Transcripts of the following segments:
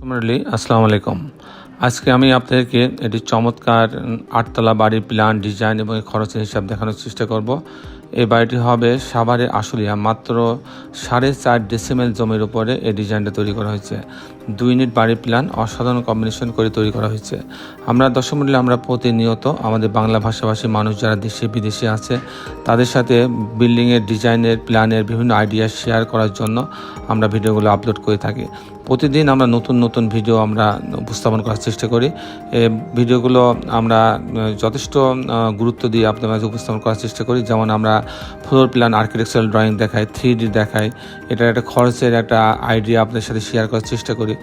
মুরলি আসসালামু আলাইকুম আজকে আমি আপনাদেরকে একটি চমৎকার আটতলা বাড়ির প্ল্যান ডিজাইন এবং খরচের হিসাব দেখানোর চেষ্টা করব। এই বাড়িটি হবে সাভারের আশুলিয়া। মাত্র সাড়ে চার ডেসিমেল জমির উপরে এই ডিজাইনটা তৈরি করা হয়েছে। দুই ইউনিট বাড়ির প্ল্যান অসাধারণ কম্বিনেশন করে তৈরি করা হয়েছে। আমরা দর্শক মূল্যে আমরা প্রতিনিয়ত আমাদের বাংলা ভাষাভাষী মানুষ যারা দেশে, বিদেশে আছে, তাদের সাথে বিল্ডিংয়ের, ডিজাইনের, প্ল্যানের বিভিন্ন আইডিয়া শেয়ার করার জন্য আমরা ভিডিওগুলো আপলোড করে থাকি। প্রতিদিন আমরা নতুন নতুন ভিডিও আমরা উপস্থাপন করার চেষ্টা করি। ভিডিওগুলো আমরা যথেষ্ট গুরুত্ব দিয়ে আপনাদের মাঝে উপস্থাপন করার চেষ্টা করি। যেমন আমরা ফ্লোর প্ল্যান আর্কিটেকচারাল ড্রয়িং দেখায় থ্রি ডি দেখায়। এটার একটা খরচের একটা আইডিয়া আপনার সাথে শেয়ার করার চেষ্টা করি।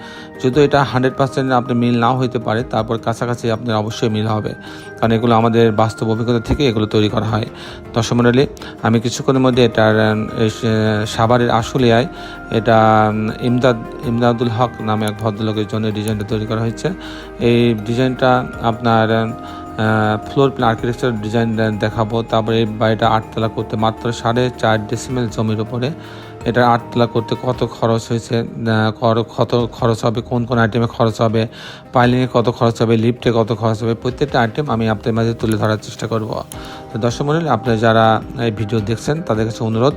যদিও এটা হান্ড্রেড পার্সেন্ট আপনার মিল নাও হইতে পারে, তারপর কাছাকাছি আপনার অবশ্যই মিল হবে। কারণ এগুলো আমাদের বাস্তব অভিজ্ঞতা থেকে এগুলো তৈরি করা হয়। দর্শক আমি কিছুক্ষণের মধ্যে এটার সাভারের আশুলিয়ায় এটা ইমদাদ, ইমদাদুল হক নামে এক ভদ্রলোকের জন্য ডিজাইনটা তৈরি করা হয়েছে। এই ডিজাইনটা আপনার ফ্লোর প্ল্যান আর্কিটেকচার ডিজাইন দেখাবো। তারপরে বাড়িটা আটতলা করতে মাত্র সাড়ে চার ডেসিমেল জমির উপরে। এটা আটতলা করতে কত খরচ হয়েছে? কত খরচ হবে? কোন কোন আইটেমে খরচ হবে? পাইলিংয়ে কত খরচ হবে? লিফটে কত খরচ হবে? প্রত্যেকটা আইটেম আমি আপনাদের মাঝে তুলে ধরার চেষ্টা করব। তো দর্শক মন্ডলী আপনারা যারা এই ভিডিও দেখছেন, তাদের কাছে অনুরোধ,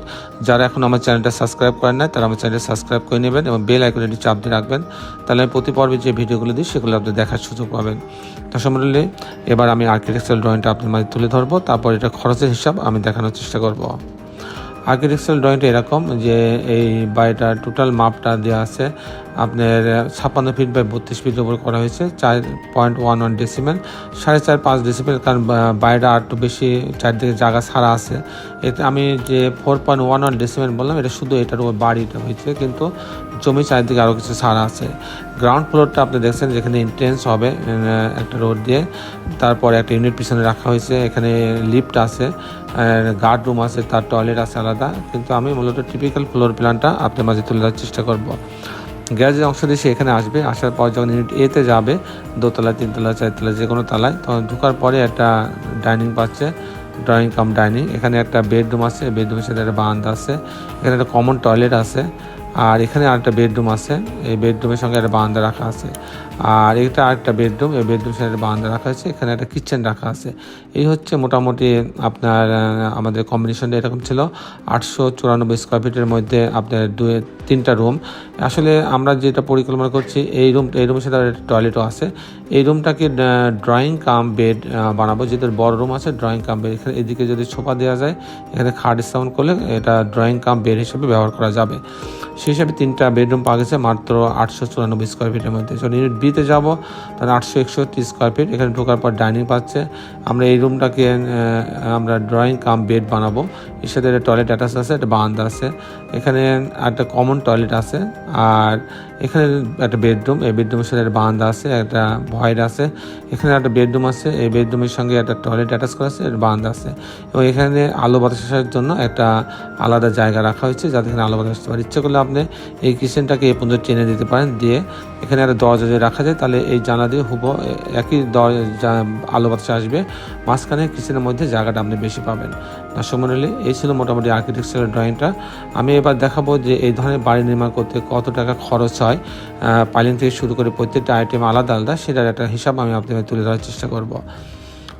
যারা এখন আমার চ্যানেলটা সাবস্ক্রাইব করেন না তারা আমার চ্যানেলটা সাবস্ক্রাইব করে নেবেন এবং বেল আইকনটি চাপ দিয়ে রাখবেন। তাহলে আমি প্রতি পর্বে যে ভিডিওগুলো দিই, সেগুলো আপনি দেখার সুযোগ পাবেন। দর্শক মন্ডলী এবার আমি আর্কিটেকচারাল ড্রয়িংটা আপনার মাঝে তুলে ধরবো, তারপর এটা খরচের হিসাব আমি দেখানোর চেষ্টা করব। আর্কিটেকচারাল ড্রয়িংটা এরকম যে এই বাড়িটার টোটাল মাপটা দেওয়া আছে। আপনার ছাপ্পান্ন ফিট বাই বত্রিশ ফিট উপর করা হয়েছে, চার পয়েন্ট ওয়ান ওয়ান ডেসিমেল সাড়ে চার পাঁচ ডেসিমেল কারণ বাড়িটা একটু বেশি চারদিকে জায়গা ছাড়া আছে। এতে আমি যে four point one one decimal বললাম, এটা শুধু এটার উপর বাড়িটা হয়েছে, কিন্তু জমি চারিদিকে আরও কিছু ছাড়া আছে। গ্রাউন্ড ফ্লোরটা আপনি দেখছেন যেখানে এন্ট্রেন্স হবে একটা রোড দিয়ে। তারপরে একটা ইউনিট পিছনে রাখা হয়েছে, এখানে লিফট আছে গার্ড রুম আছে, তার টয়লেট আছে আলাদা, কিন্তু আমি মূলত টিপিক্যাল ফ্লোর প্ল্যানটা আপনার মাঝে তুলে ধরার চেষ্টা করব। গ্যারেজের অংশ দিয়ে এখানে আসবে, আসার পর যখন ইউনিট এতে যাবে, দোতলা, তিনতলা, চারতলা, যে কোনো তালায়, তখন ঢুকার পরে একটা ডাইনিং পাচ্ছে ড্রয়িং কাম ডাইনিং এখানে একটা বেডরুম আছে বেডরুমের সাথে একটা বারান্দা আছে, এখানে একটা কমন টয়লেট আছে আর এখানে আরেকটা বেডরুম আছে। এই বেডরুমের সঙ্গে একটা বারান্দা রাখা আছে। আর এটা আরেকটা বেডরুম এই বেডরুমের সাথে একটা বারান্দা রাখা আছে। এখানে একটা কিচেন রাখা আছে। এই হচ্ছে মোটামুটি আপনার আমাদের কম্বিনেশনটা এরকম ছিল। আটশো চুরানব্বই স্কোয়ার ফিটের মধ্যে আপনার দু তিনটা রুম আসলে আমরা যেটা পরিকল্পনা করছি, এই রুম এই রুমের সাথে একটা টয়লেটও আছে। এই রুমটাকে ড্রয়িং কাম বেড বানাবো। যেটা বড় রুম আছে ড্রয়িং কাম বেড এখানে এদিকে যদি সোফা দেওয়া যায়, এখানে খাট স্থাপন করলে এটা ড্রয়িং কাম বেড হিসেবে ব্যবহার করা যাবে। সেই হিসাবে তিনটা বেডরুম পাওয়া গেছে, মাত্র আটশো চুরানব্বই স্কোয়ার ফিটের মধ্যে। যখন ইউনিট বিতে যাব, তাহলে আটশো একষট্টি স্কোয়ার ফিট এখানে ঢোকার পর ডাইনিং পাচ্ছে। আমরা এই রুমটাকে আমরা ড্রয়িং কাম বেড বানাবো। এর সাথে একটা টয়লেট অ্যাটাচ আছে, একটা বারান্দা আছে। এখানে একটা কমন টয়লেট আছে, আর এখানে একটা বেডরুম এই বেডরুমের সাথে একটা বারান্দা আছে, একটা ভয়েড আছে। এখানে একটা বেডরুম আছে, এই বেডরুমের সঙ্গে একটা টয়লেট অ্যাটাচ করা আছে, একটা বারান্দা আছে। এবং এখানে আলো বাতাসের জন্য একটা আলাদা জায়গা রাখা হয়েছে, যাতে এখানে আলো বাতাস ইচ্ছে করলে আপনি এই কিচেনটাকে এই পর্যন্ত টেনে দিতে পারেন। দিয়ে এখানে একটা দরজা যদি রাখা যায়, তাহলে এই জানলা দিয়ে হুব, একই দরজা আলো বাতাস আসবে, মাঝখানে কিচেনের মধ্যে জায়গাটা আপনি বেশি পাবেন। দর্শক মন্ডলী, এই ছিল মোটামুটি আর্কিটেকচারাল ড্রয়িংটা আমি এবার দেখাবো যে এই ধরনের বাড়ি নির্মাণ করতে কত টাকা খরচ হয়। পাইলিং থেকে শুরু করে প্রত্যেকটা আইটেম আলাদা আলাদা, সেটার একটা হিসাব আমি আপনাদের তুলে ধরার চেষ্টা করব।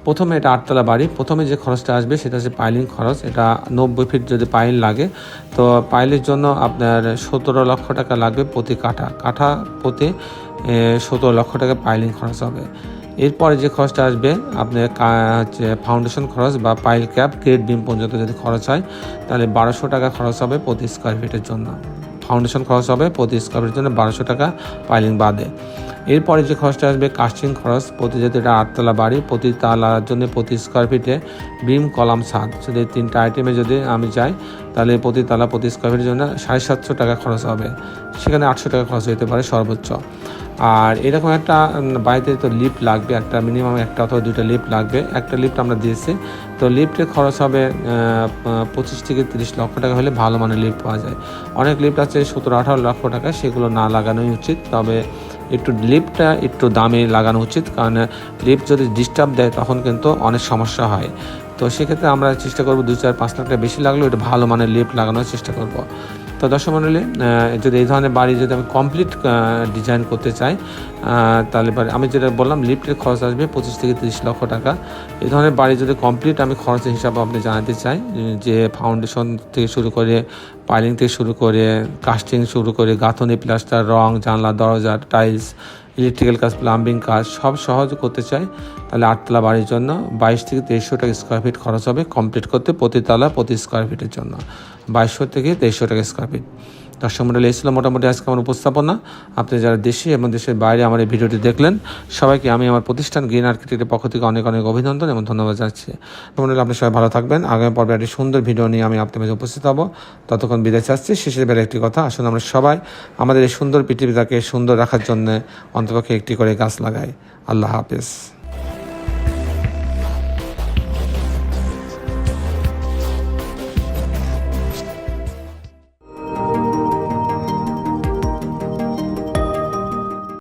প্রথমে এটা আটতলা বাড়ি, প্রথমে যে খরচটা আসবে সেটা হচ্ছে পাইলিং খরচ, এটা নব্বই ফিট যদি পাইল লাগে। তো পাইলের জন্য আপনার সতেরো লক্ষ টাকা লাগবে প্রতি কাঠা। কাঠা প্রতি সতেরো লক্ষ টাকা পাইলিং খরচ হবে। এরপরে যে খরচটা আসবে আপনার হচ্ছে ফাউন্ডেশন খরচ বা পাইল ক্যাপ, গ্রেড বিম পর্যন্ত যদি খরচ হয়, তাহলে বারোশো টাকা খরচ হবে প্রতি স্কোয়ার ফিটের জন্য। ফাউন্ডেশন খরচ হবে প্রতি স্কোয়ার ফিটের জন্য বারোশো টাকা পাইলিং বাদে। এরপরে যে খরচটা আসবে কাস্টিং খরচ, প্রতি যেহেতু এটা আটতলা বাড়ি, প্রতি তালার জন্য প্রতি স্কোয়ার ফিটে বিম কলাম, ছাদ। যদি তিনটা আইটেমে যদি আমি যাই, তাহলে প্রতি তালা, প্রতি স্কোয়ার ফিটের জন্য সাড়ে সাতশো টাকা খরচ হবে। সেখানে আটশো টাকা খরচ হতে পারে সর্বোচ্চ। আর এরকম একটা বাড়িতে তো লিফট লাগবে, একটা মিনিমাম একটা অথবা দুইটা লিফট লাগবে। একটা লিফট আমরা দিয়েছি। তো লিফটের খরচ হবে পঁচিশ থেকে তিরিশ লক্ষ টাকা হলে ভালো মানের লিফট পাওয়া যায়। অনেক লিফট আছে সতেরো আঠারো লক্ষ টাকা, সেগুলো না লাগানোই উচিত। তবে একটু লিপটা একটু দামে লাগানো উচিত। কারণ লিপ যদি ডিস্টার্ব দেয়, তখন কিন্তু অনেক সমস্যা হয়। তো সেক্ষেত্রে আমরা চেষ্টা করব দু চার পাঁচ লাখ টাকা বেশি লাগলেও এটা ভালো মানের লিফট লাগানোর চেষ্টা করব। তো দর্শক মণ্ডলী যদি এই ধরনের বাড়ি যদি আমি কমপ্লিট ডিজাইন করতে চাই তাহলে আমি যেটা বললাম লিফটের খরচ আসবে পঁচিশ থেকে তিরিশ লক্ষ টাকা। এই ধরনের বাড়ি যদি কমপ্লিট আমি খরচের হিসাবে আপনি জানাতে চাই, যে ফাউন্ডেশন থেকে শুরু করে পাইলিং থেকে শুরু করে কাস্টিং শুরু করে গাঁথনি প্লাস্টার রং, জানলা, দরজা টাইলস ইলেকট্রিক্যাল কাজ প্লাম্বিং কাজ সব সহজ করতে চাই তাহলে আটতলা বাড়ির জন্য বাইশ থেকে তেইশশো টাকা স্কোয়ার ফিট খরচ হবে কমপ্লিট করতে প্রতি তলা প্রতি স্কোয়ার ফিটের জন্য। বাইশশো থেকে তেইশশো টাকা স্কোয়ার ফিট দর্শক মন্ডলী, এই ছিল মোটামুটি আজকে আমার উপস্থাপনা। আপনি যারা দেশে এবং দেশের বাইরে আমার এই ভিডিওটি দেখলেন, সবাইকে আমি আমার প্রতিষ্ঠান গ্রিন আর্কিটেক্টের পক্ষ থেকে অনেক অনেক অভিনন্দন এবং ধন্যবাদ জানাচ্ছি। মন্ডলী, আপনি সবাই ভালো থাকবেন। আগামী পর্বে একটি সুন্দর ভিডিও নিয়ে আমি আপনাদের মাঝে উপস্থিত হব। ততক্ষণ বিদায় চাচ্ছি। শেষের বেলা একটি কথা আসলে আমরা সবাই আমাদের এই সুন্দর পৃথিবীটাকে সুন্দর রাখার জন্য অন্তপক্ষে একটি করে গাছ লাগাই। আল্লাহ হাফেজ।